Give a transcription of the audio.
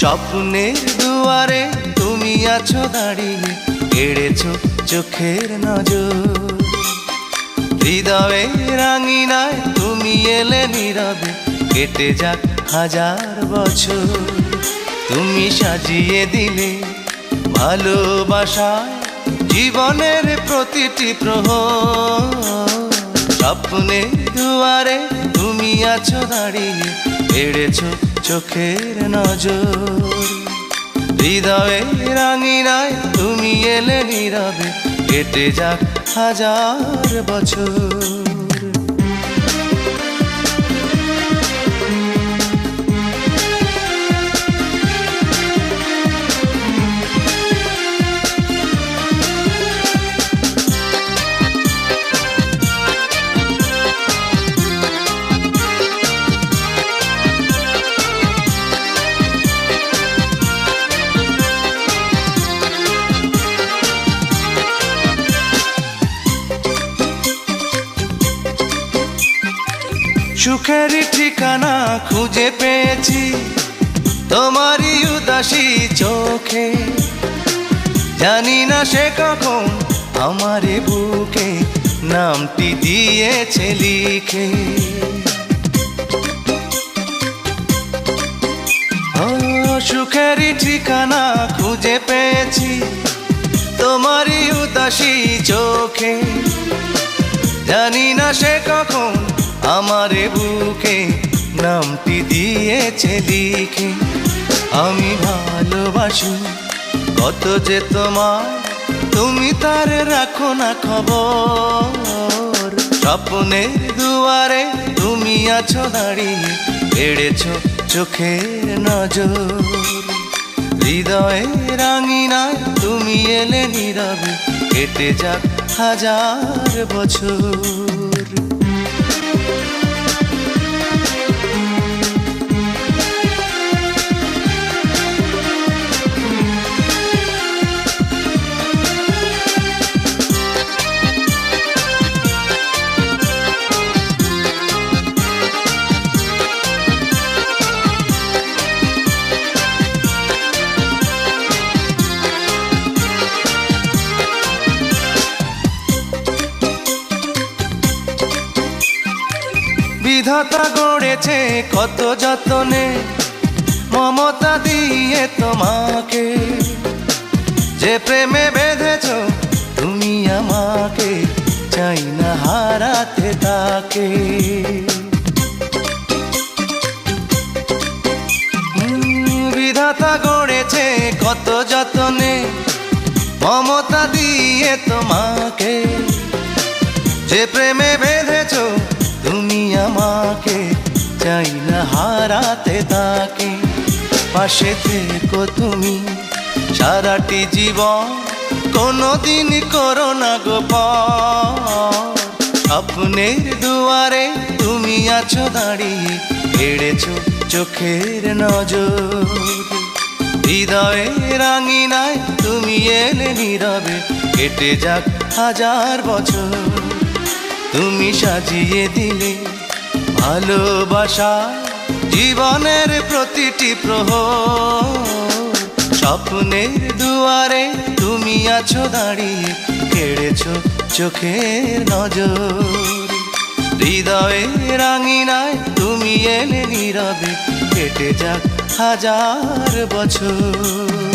স্বপ্নের দুয়ারে তুমি আছো দাঁড়িয়ে, কেড়েছ চোখের নজর। হৃদয়ে রাঙিনায় তুমি এলে নীরবে, কেটে যাক হাজার বছর। তুমি সাজিয়ে দিলে ভালোবাসা জীবনের প্রতিটি প্রহর। স্বপ্নের দুয়ারে তুমি আছো দাঁড়িয়ে এড়েছ চোখের নজর। হৃদয়ে রাঙিনায় তুমি এলে নীরবে কেটে যাক হাজার বছর। সুখের ঠিকানা খুঁজে পেয়েছি তোমারই উদাসী চোখে। জানি না সে কখন আমার বুকে নামটি দিয়েছে লিখে। ও সুখেরই ঠিকানা খুঁজে পেয়েছি তোমারই উদাসী চোখে। জানি না সে কখন আমার বুকে নামটি দিয়েছে লিখে। আমি ভালোবাসি, কত যে তোমার তুমি তার রাখো না খবর। স্বপ্নের দুয়ারে তুমি আছো দাঁড়িয়ে, বেড়েছ চোখের নজর। হৃদয়ে রাঙিনায় তুমি এলে নীরবে, কেটে যাক হাজার বছর। বিধাতা গড়েছে কত যতনে, মমতা দিয়ে তোমাকে। যে প্রেমে বেঁধেছ তুমি আমাকে, চাই না হারাতে তাকে। বিধাতা গড়েছে কত যতনে, মমতা দিয়ে তোমাকে। যে প্রেমে বেঁধেছ আমাকে চাই না হারাতে তাকে। পাশে থেকো তুমি, সারাটি জীবন কোনোদিন করো না গোপ স্বপ্নের দুয়ারে তুমি আছো দাঁড়িয়ে এড়েছ চোখের নজর। হৃদয়ে রাঙিনায় তুমি এলে নীরবে, কেটে যাক হাজার বছর। তুমি সাজিয়ে দিলে ভালোবাসা জীবনের প্রতিটি প্রহ স্বপ্নের দুয়ারে তুমি আছো দাঁড়িয়ে, কেড়েছ চোখের নজর। হৃদয়ে রাঙিনায় তুমি এলে নীরবে, কেটে যাক হাজার বছর।